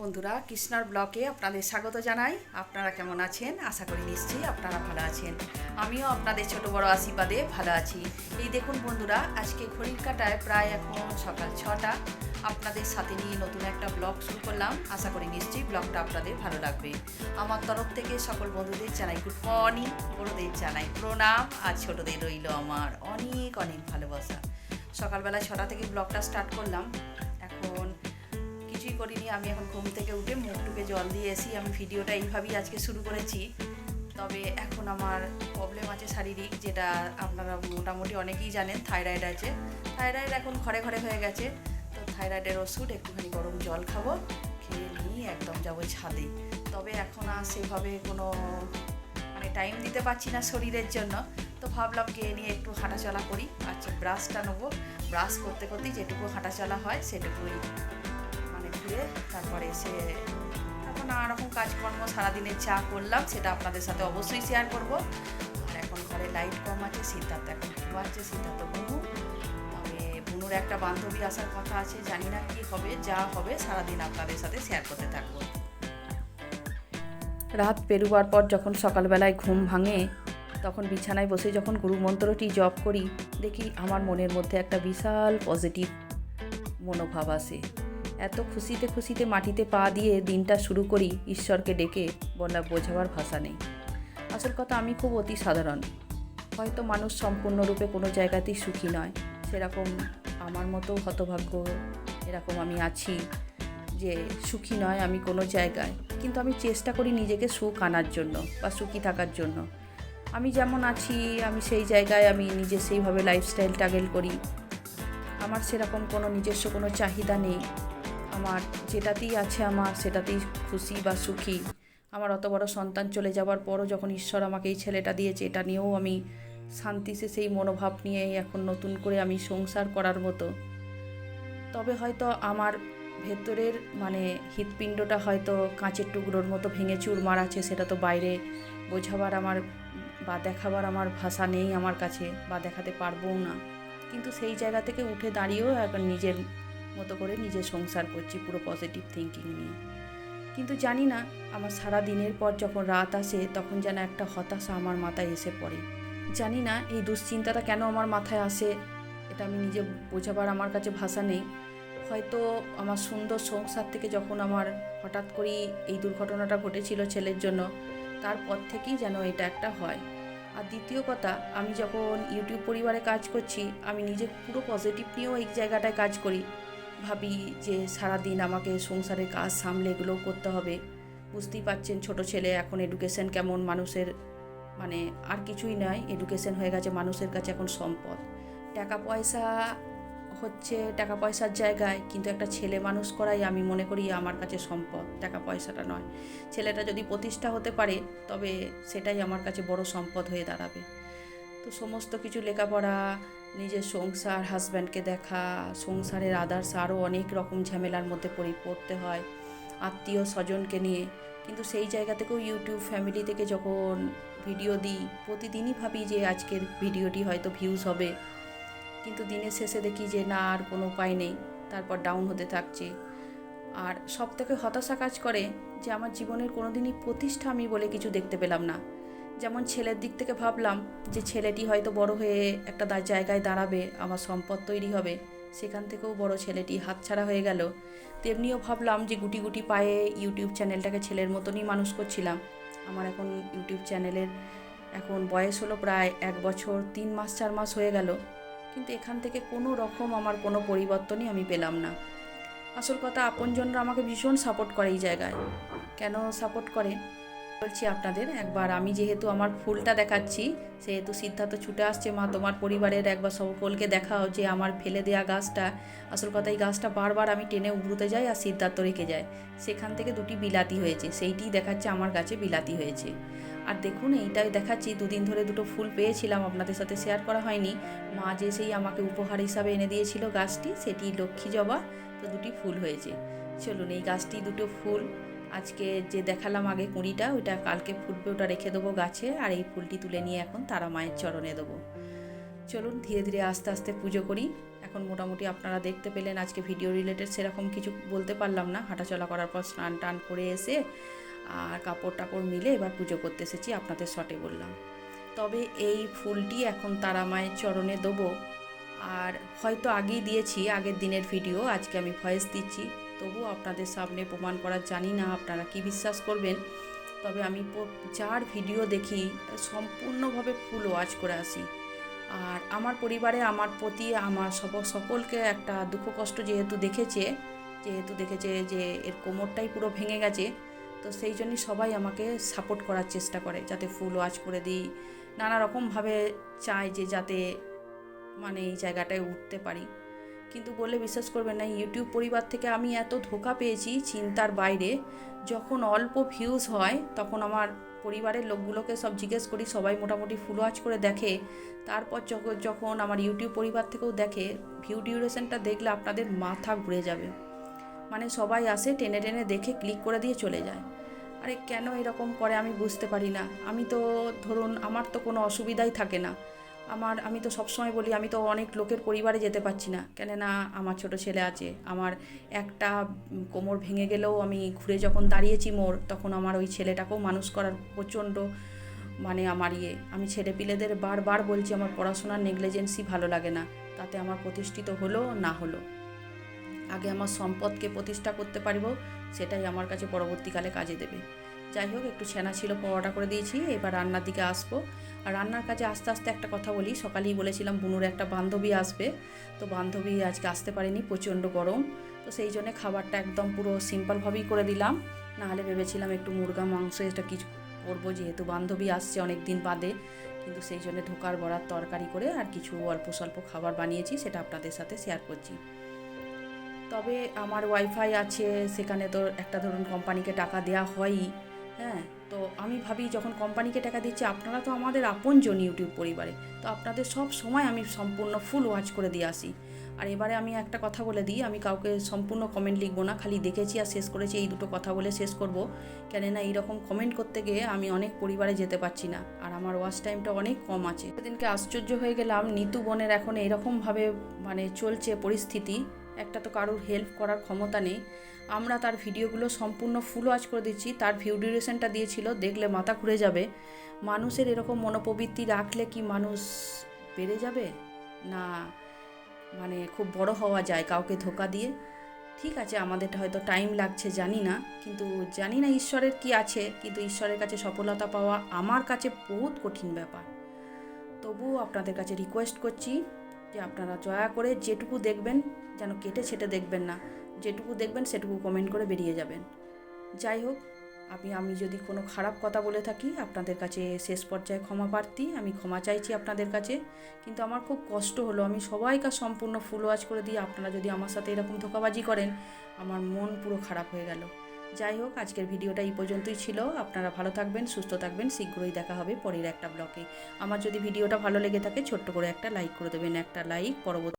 বন্ধুরা, কৃষ্ণার ব্লকে আপনাদের স্বাগত জানাই। আপনারা কেমন আছেন? আশা করি নিশ্চয়ই আপনারা ভালো আছেন। আমিও আপনাদের ছোট বড় আশীর্বাদে ভালো আছি। এই দেখুন বন্ধুরা, আজকে ঘড়ির কাটায় প্রায় এখন সকাল ছটা। আপনাদের সাথে নিয়ে নতুন একটা ব্লগ শুরু করলাম। আশা করি নিশ্চয়ই ব্লগটা আপনাদের ভালো লাগবে। আমার তরফ থেকে সকল বন্ধুদের জানাই গুড মর্নিং বড়োদের জানাই প্রণাম, আর ছোটদের রইল আমার অনেক অনেক ভালোবাসা। সকালবেলা ছটা থেকে ব্লগটা স্টার্ট করলাম। এখন কিছুই করিনি, আমি এখন ঘুম থেকে উঠে মুখটুকে জল দিয়ে এসি আমি ভিডিওটা এইভাবেই আজকে শুরু করেছি। তবে এখন আমার প্রবলেম আছে শারীরিক, যেটা আপনারা মোটামুটি অনেকেই জানেন থাইরয়েড আছে। থাইরয়েড এখন ঘরে ঘরে হয়ে গেছে, তো থাইরয়েডের ওষুধ, একটুখানি গরম জল খাব, খেয়ে নিয়ে একদম যাব ছাদে। তবে এখন আর সেভাবে কোনো মানে টাইম দিতে পারছি না শরীরের জন্য, তো ভাবলাম গিয়ে নিয়ে একটু হাঁটাচলা করি আচ্ছা ব্রাশটা নেব ব্রাশ করতে করতেই যেটুকু হাঁটাচলা হয়, সেটুকুই ঘুরে তারপরে এসে এখন নানা রকম কাজকর্ম সারাদিনের চা করলাম, সেটা আপনাদের সাথে অবশ্যই শেয়ার করব। আর এখন ঘরে লাইট কম আছে, সিদ্ধার্থ এখন ঘুমাচ্ছে সিদ্ধার্থ বুনু। তবে বুনুর একটা বান্ধবী আসার কথা আছে, জানি না কি হবে, যা হবে সারাদিন আপনাদের সাথে শেয়ার করতে থাকব। রাত পেরুবার পর যখন সকালবেলায় ঘুম ভাঙে, তখন বিছানায় বসে যখন গুরুমন্ত্রটি জপ করি, দেখি আমার মনের মধ্যে একটা বিশাল পজিটিভ মনোভাব আসে। এত খুশিতে খুশিতে মাটিতে পা দিয়ে দিনটা শুরু করি ঈশ্বরকে ডেকে, বলা বোঝাবার ভাষা নেই। আসল কথা, আমি খুব অতি সাধারণ। হয়তো মানুষ সম্পূর্ণরূপে কোনো জায়গাতেই সুখী নয়। সেরকম আমার মতো হতভাগ্য, এরকম আমি আছি যে সুখী নয় আমি কোনো জায়গায়। কিন্তু আমি চেষ্টা করি নিজেকে সুখ আনার জন্য বা সুখী থাকার জন্য। আমি যেমন আছি, আমি সেই জায়গায় আমি নিজে সেইভাবে লাইফস্টাইল টাগেল করি। আমার সেরকম কোনো নিজস্ব কোনো চাহিদা নেই। আমার যেটাতেই আছে আমার, সেটাতেই খুশি বা সুখী। আমার অত বড় সন্তান চলে যাওয়ার পরও যখন ঈশ্বর আমাকে এই ছেলেটা দিয়েছে, এটা নিয়েও আমি শান্তিতে সেই মনোভাব নিয়ে এখন নতুন করে আমি সংসার করার মতো। তবে হয়তো আমার ভেতরের মানে হৃৎপিণ্ডটা হয়তো কাঁচের টুকরোর মতো ভেঙে চুরমার আছে, সেটা তো বাইরে বোঝাবার আমার বা দেখাবার আমার ভাষা নেই আমার কাছে, বা দেখাতে পারবও না। কিন্তু সেই জায়গা থেকে উঠে দাঁড়িয়েও এখন নিজের মতো করে নিজের সংসার করছি পুরো পজিটিভ থিঙ্কিং নিয়ে। কিন্তু জানি না, আমার সারা দিনের পর যখন রাত আসে তখন যেন একটা হতাশা আমার মাথায় এসে পড়ে। জানি না এই দুশ্চিন্তাটা কেন আমার মাথায় আসে, এটা আমি নিজে বোঝাবার আমার কাছে ভাষা নেই। হয়তো আমার সুন্দর সংসার থেকে যখন আমার হঠাৎ করেই এই দুর্ঘটনাটা ঘটেছিল ছেলের জন্য, তারপর থেকেই যেন এটা একটা হয়। আর দ্বিতীয় কথা, আমি যখন ইউটিউব পরিবারে কাজ করছি, আমি নিজে পুরো পজিটিভ নিয়েও এই জায়গাটায় কাজ করি। ভাবি যে সারাদিন আমাকে সংসারের কাজ সামলে এগুলোও করতে হবে। বুঝতেই পাচ্ছেন ছোট ছেলে, এখন এডুকেশন কেমন মানুষের? মানে আর কিছুই নয় এডুকেশন হয়ে গেছে মানুষের কাছে এখন সম্পদ। টাকা পয়সা হচ্ছে টাকা পয়সার জায়গায়, কিন্তু একটা ছেলে মানুষ করাই আমি মনে করি আমার কাছে সম্পদ, টাকা পয়সাটা নয়। ছেলেটা যদি প্রতিষ্ঠা হতে পারে, তবে সেটাই আমার কাছে বড় সম্পদ হয়ে দাঁড়াবে। তো সমস্ত কিছু লেখাপড়া, নিজের সংসার হাজব্যান্ডকে দেখা, সংসারের আদার্স আরও অনেক রকম ঝামেলার মধ্যে পড়ে, পড়তে হয়, আত্মীয় স্বজনকে নিয়ে। কিন্তু সেই জায়গা থেকেও ইউটিউব ফ্যামিলি থেকে যখন ভিডিও দিই, প্রতিদিনই ভাবি যে আজকের ভিডিওটি হয়তো ভিউজ হবে। কিন্তু দিনের শেষে দেখি যে না, আর কোনো উপায় নেই, তারপর ডাউন হতে থাকছে। আর সব থেকে হতাশা কাজ করে যে আমার জীবনের কোনো দিনই প্রতিষ্ঠা আমি বলে কিছু দেখতে পেলাম না। যেমন ছেলের দিক থেকে ভাবলাম যে ছেলেটি হয়তো বড় হয়ে একটা জায়গায় দাঁড়াবে, আমার সম্পদ তৈরি হবে। সেখান থেকেও বড় ছেলেটি হাতছাড়া হয়ে গেল। তেমনিও ভাবলাম যে গুটি গুটি পায়ে ইউটিউব চ্যানেলটাকে ছেলের মতনই মানুষ করছিলাম। আমার এখন ইউটিউব চ্যানেলের এখন বয়স হলো প্রায় এক বছর, তিন মাস, চার মাস হয়ে গেল। কিন্তু এখান থেকে কোনো রকম আমার কোনো পরিবর্তনই আমি পেলাম না। আসল কথা, আপনজনরা আমাকে ভীষণ সাপোর্ট করে এই জায়গায়। কেন সাপোর্ট করে? বলছি আপনাদের, একবার আমি যেহেতু আমার ফুলটা দেখাচ্ছি, সেহেতু সিদ্ধার্থ ছুটে আসছে, মা তোমার পরিবারের একবার সকলকে দেখাও যে আমার ফেলে দেওয়া গাছটা। আসল কথা, এই গাছটা বারবার আমি টেনে উবড়ুতে যাই আর সিদ্ধার্থ রেখে যায়। সেখান থেকে দুটি বিলাতি হয়েছে সেইটি দেখাচ্ছে আমার গাছে বিলাতি হয়েছে। আর দেখুন, এইটাই দেখাচ্ছি, দুদিন ধরে দুটো ফুল পেয়েছিলাম, আপনাদের সাথে শেয়ার করা হয়নি। মা যে সেই আমাকে উপহার হিসাবে এনে দিয়েছিল গাছটি, সেটি লক্ষ্মী জবা, তো দুটি ফুল হয়েছে। চলুন, এই গাছটি দুটো ফুল আজকে যে দেখালাম আগে কুঁড়িটা, ওইটা কালকে ফুটবে, ওটা রেখে দেবো গাছে, আর এই ফুলটি তুলে নিয়ে এখন তারা মায়ের চরণে দেবো। চলুন ধীরে ধীরে আস্তে আস্তে পুজো করি। এখন মোটামুটি আপনারা দেখতে পেলেন, আজকে ভিডিও রিলেটেড সেরকম কিছু বলতে পারলাম না। হাঁটাচলা করার পর স্নান টান করে এসে আর কাপড় টাপড় মিলে এবার পুজো করতে এসেছি, আপনাদের শটে বললাম। তবে এই ফুলটি এখন তারা মায়ের চরণে দেবো। আর হয়তো আগেই দিয়েছি, আগের দিনের ভিডিও, আজকে আমি ভয়েস দিচ্ছি। তবু আপনাদের সামনে প্রমাণ করার জানি না, আপনারা কি বিশ্বাস করবেন? তবে আমি যার ভিডিও দেখি, সম্পূর্ণভাবে ফুল ওয়াচ করে আসি। আর আমার পরিবারে, আমার প্রতি, আমার সব, সকলকে একটা দুঃখ কষ্ট যেহেতু দেখেছে যেহেতু দেখেছে যে এর কোমরটাই পুরো ভেঙে গেছে, তো সেই জন্যই সবাই আমাকে সাপোর্ট করার চেষ্টা করে, যাতে ফুল ওয়াচ করে দিই। নানা রকমভাবে চায় যে যাতে মানে এই জায়গাটায় উঠতে পারি। কিন্তু বলে বিশ্বাস করবেন না ইউটিউব পরিবার থেকে আমি এত ধোকা পেয়েছি চিন্তার বাইরে। যখন অল্প ভিউজ হয়, তখন আমার পরিবারের লোকগুলোকে সব জিজ্ঞেস করি, সবাই মোটামুটি ফুল ওয়াচ করে দেখে। তারপর যখন যখন আমার ইউটিউব পরিবার থেকেও দেখে ভিউ ডিউরেশনটা দেখলে আপনাদের মাথা ঘুরে যাবে। মানে সবাই আসে, টেনে টেনে দেখে ক্লিক করে দিয়ে চলে যায়। আরে কেন এরকম করে আমি বুঝতে পারি না। আমি তো ধরুন, আমার তো কোনো অসুবিধাই থাকে না। আমার, আমি তো সবসময় বলি, আমি তো অনেক লোকের পরিবারে যেতে পারছি না। কেননা আমার ছোট ছেলে আছে, আমার একটা কোমর ভেঙে গেলেও আমি ঘুরে যখন দাঁড়িয়েছি মোর তখন আমার ওই ছেলেটাকেও মানুষ করার প্রচণ্ড মানে আমার ইয়ে। আমি ছেলে পিলেদের বারবার বলছি, আমার পড়াশোনার নেগলিজেন্সি ভালো লাগে না, তাতে আমার প্রতিষ্ঠিত হলো না হলো। আগে আমার সম্পদকে প্রতিষ্ঠা করতে পারব, সেটাই আমার কাছে পরবর্তীকালে কাজে দেবে। যাই হোক, একটু ছেনা ছিল, পরোটা করে দিয়েছি, এবার রান্নার দিকে আসব। আর রান্নার কাজে আস্তে আস্তে একটা কথা বলি, সকালেই বলেছিলাম বুনুর একটা বান্ধবী আসবে। তো বান্ধবী আজকে আসতে পারেনি, প্রচণ্ড গরম। তো সেই জন্য খাবারটা একদম পুরো সিম্পলভাবেই করে দিলাম। নাহলে ভেবেছিলাম একটু মুরগা, মাংস এটা কিছু করব, যেহেতু বান্ধবী আসছে অনেক দিন বাদে। কিন্তু সেই জন্য ধোকার বড়ার তরকারি করে আর কিছু অল্প স্বল্প খাবার বানিয়েছি, সেটা আপনাদের সাথে শেয়ার করছি। তবে আমার ওয়াইফাই আছে, সেখানে তো একটা ধরুন কোম্পানিকে টাকা দেওয়া হয়ই। হ্যাঁ তো আমি ভাবি যখন কোম্পানিকে টাকা দিচ্ছি, আপনারা তো আমাদের আপনজন ইউটিউব পরিবারে। তো আপনাদের সব সময় আমি সম্পূর্ণ ফুল ওয়াচ করে দিয়ে আসি। আর এবারে আমি একটা কথা বলে দিই, আমি কাউকে সম্পূর্ণ কমেন্ট লিখব না, খালি দেখেছি আর শেষ করেছি, এই দুটো কথা বলে শেষ করব। কেননা এইরকম কমেন্ট করতে গিয়ে আমি অনেক পরিবারে যেতে পারছি না, আর আমার ওয়াচ টাইমটা অনেক কম আছে। সেদিনকে আশ্চর্য হয়ে গেলাম, নিতু বোনের এখন এরকমভাবে মানে চলছে পরিস্থিতি। একটা তো কারোর হেল্প করার ক্ষমতা নেই। আমরা তার ভিডিওগুলো সম্পূর্ণ ফুল ওয়াচ করে দিচ্ছি। তার ভিউ ডিউরেশনটা দিয়েছিল, দেখলে মাথা ঘুরে যাবে। মানুষের এরকম মনোপ্রবৃত্তি রাখলে কি মানুষ বেড়ে যাবে? না মানে খুব বড় হওয়া যায় কাউকে ধোকা দিয়ে। ঠিক আছে, আমাদেরটা হয়তো টাইম লাগছে, জানি না। কিন্তু জানি না ঈশ্বরের কি আছে। কিন্তু ঈশ্বরের কাছে সফলতা পাওয়া আমার কাছে বহুত কঠিন ব্যাপার। তবুও আপনাদের কাছে রিকোয়েস্ট করছি যে আপনারা দয়া করে যেটুকু দেখবেন যেন কেটে ছেটে দেখবেন না। যেটুকু দেখবেন সেটুকু কমেন্ট করে বেরিয়ে যাবেন। যাই হোক, আমি আমি যদি কোনো খারাপ কথা বলে থাকি, আপনাদের কাছে শেষ পর্যায়ে ক্ষমা প্রার্থী, আমি ক্ষমা চাইছি আপনাদের কাছে। কিন্তু আমার খুব কষ্ট হলো, আমি সবাইকার সম্পূর্ণ ফুল ওয়াচ করে দিয়ে আপনারা যদি আমার সাথে এরকম ধোকাবাজি করেন, আমার মন পুরো খারাপ হয়ে গেল। যাই হোক, আজকের ভিডিওটা এই পর্যন্তই ছিল। আপনারা ভালো থাকবেন, সুস্থ থাকবেন। শীঘ্রই দেখা হবে পরের একটা ব্লকে আমার যদি ভিডিওটা ভালো লেগে থাকে, ছোট্ট করে একটা লাইক করে দেবেন, একটা লাইক। পরবর্তী